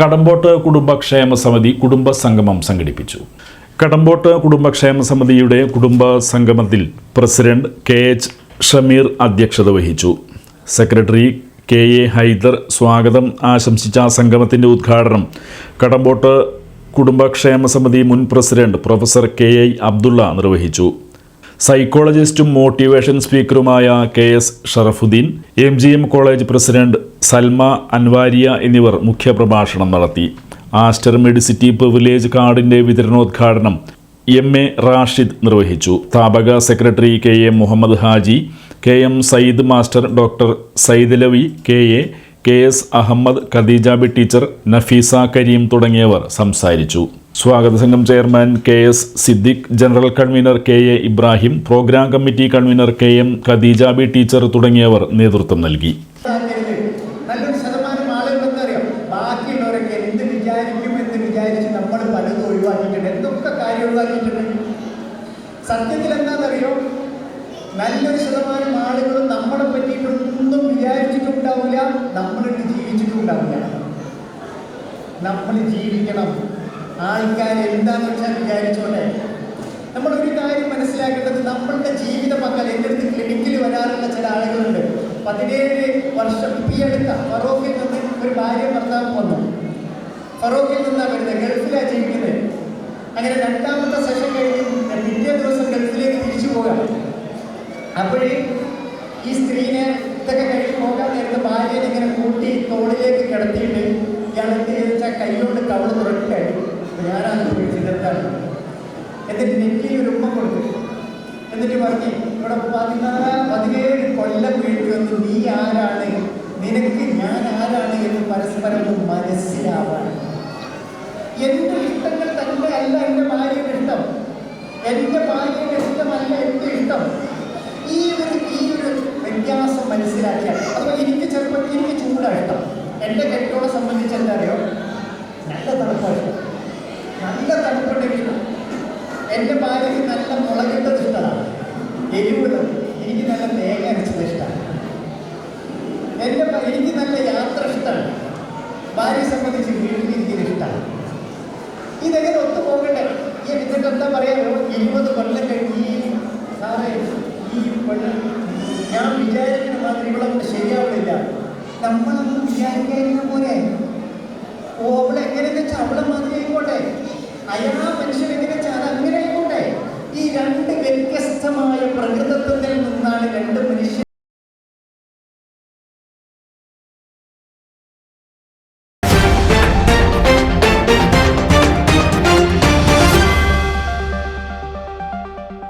കടമ്പോട്ട് കുടുംബക്ഷേമ സമിതി കുടുംബ സംഗമം സംഘടിപ്പിച്ചു. കടമ്പോട്ട് കുടുംബക്ഷേമ സമിതിയുടെ കുടുംബ സംഗമത്തിൽ പ്രസിഡന്റ് കെ എച്ച് ഷമീർ അധ്യക്ഷത വഹിച്ചു. സെക്രട്ടറി കെ എ ഹൈദർ സ്വാഗതം ആശംസിച്ച സംഗമത്തിന്റെ ഉദ്ഘാടനം കടമ്പോട്ട് കുടുംബക്ഷേമ സമിതി മുൻ president professor K I Abdulla നിർവഹിച്ചു. സൈക്കോളജിസ്റ്റും motivation സ്പീക്കറുമായ K S Sharafuddin M G M college president Salma Anwariya എന്നിവർ മുഖ്യപ്രഭാഷണം നടത്തി. ആസ്റ്റർ മെഡിസിറ്റി പ്രിവിലേജ് കാർഡിന്റെ വിതരണോദ്ഘാടനം എം എ റാഷിദ് നിർവഹിച്ചു. സ്ഥാപക secretary K M Muhammad Haji K M Sayyid master doctor Sayyid Lavi K A K S Ahmad Khadeejabi teacher Nafeesa Karim തുടങ്ങിയവർ സംസാരിച്ചു. സ്വാഗത സംഘം chairman K S Siddique general convener K A Ibrahim programme committee convener K M Khadeejabi teacher തുടങ്ങിയവർ നേതൃത്വം നൽകി. സത്യത്തിൽ എന്താണെന്നറിയോ? നല്ലൊരു ശതമാനം ആളുകളും നമ്മളെ പറ്റിയിട്ടൊന്നും വിചാരിച്ചിട്ടുണ്ടാവില്ല നമ്മളിട്ട് ജീവിച്ചിട്ടുണ്ടാവില്ല. നമ്മൾ ജീവിക്കണം. ആൾക്കാർ എന്താന്ന് വെച്ചാൽ വിചാരിച്ചോട്ടെ. നമ്മളൊരു കാര്യം മനസ്സിലാക്കേണ്ടത് നമ്മളുടെ ജീവിത മക്കൾ എന്റെ അടുത്ത് ക്ലിനിക്കിൽ വരാറുള്ള ചില ആളുകളുണ്ട്. പതിനേഴ് വർഷം പി അടുത്ത ഫറോക്കിൽ നിന്ന് ഒരു ഭാര്യ ഭർത്താവ് വന്നു. ഫറോക്കിൽ നിന്നാണ് വരുന്നത് ഗൾഫിലാണ് ജീവിക്കുന്നത് അങ്ങനെ രണ്ടാമത്തെ സെഷൻ കഴിഞ്ഞ് പിറ്റേ ദിവസം ഗൾഫിൽ അപ്പോഴേ ഈ സ്ത്രീനെ ഇതൊക്കെ കഴിഞ്ഞ് പോകാൻ നേരത്തെ ഭാര്യനെ ഇങ്ങനെ കൂട്ടി തോളിലേക്ക് കിടത്തിയിട്ട് ഇയാൾ എന്ത് ചെയ്തെന്ന് വെച്ചാൽ കൈകൊണ്ട് കവൾ തുറക്കായി ഞാനാണ് പിടിച്ചെടുത്താണ് എന്നിട്ട് നെറ്റിയിൽ ഒരു ഉമ്മ കൊടുത്തു. എന്നിട്ട് പറഞ്ഞു ഇവിടെ പതിനാല് പതിനേഴ് കൊല്ലം വീട്ടിൽ വന്ന് നീ ആരാണ്? നിനക്ക് ഞാൻ ആരാണ് എന്ന് പരസ്പരം മനസ്സിലാവാണ് എന്റെ ഇഷ്ടങ്ങൾ തന്നെ അല്ല എന്റെ ഭാര്യയുടെ ഇഷ്ടം. എന്റെ ഭാര്യയുടെ ഇഷ്ടമല്ല എന്റെ ഇഷ്ടം ഈ ഒരു ഈ ഒരു വ്യത്യാസം മനസ്സിലാക്കിയാൽ അപ്പൊ എനിക്ക് ചെറുപ്പം എനിക്ക് ചൂടാണ് ഇഷ്ടം കെട്ടോടെ സംബന്ധിച്ച് എന്താ അറിയോ നല്ല തണുപ്പാണ് നല്ല തണുപ്പുണ്ടെങ്കിൽ എന്റെ ഭാര്യയ്ക്ക് നല്ല മുളകിട്ടത് ഇഷ്ടമാണ്. എരിവുള്ളത് എനിക്ക് നല്ല തേങ്ങ അരച്ചത് ഇഷ്ടമാണ്. എന്റെ ഭ- എനിക്ക് നല്ല യാത്ര ഇഷ്ടമാണ്. ഭാര്യയെ സംബന്ധിച്ച് വീട്ടിലിരിക്കുന്ന ഇഷ്ടമാണ്. ഇതെങ്ങനെ ഒത്തുപോകട്ടെ ഈ എന്നിട്ട് എന്താ പറയാമോ ഇരുപത് കൊല്ലം കഴിഞ്ഞ് ഈ സാറേ ഈ പെണ്ണ് ഞാൻ വിചാരിക്കുന്ന മാതിരി ഇവിടെ കൊണ്ട് ശരിയാവില്ല നമ്മളൊന്നും വിചാരിക്കാതിരുന്ന പോലെ ഓ അവളെ എങ്ങനെയെന്ന് വെച്ചാൽ അവളെ മാതിരി ആയിക്കോട്ടെ. അയാൾ മനുഷ്യൻ എങ്ങനെ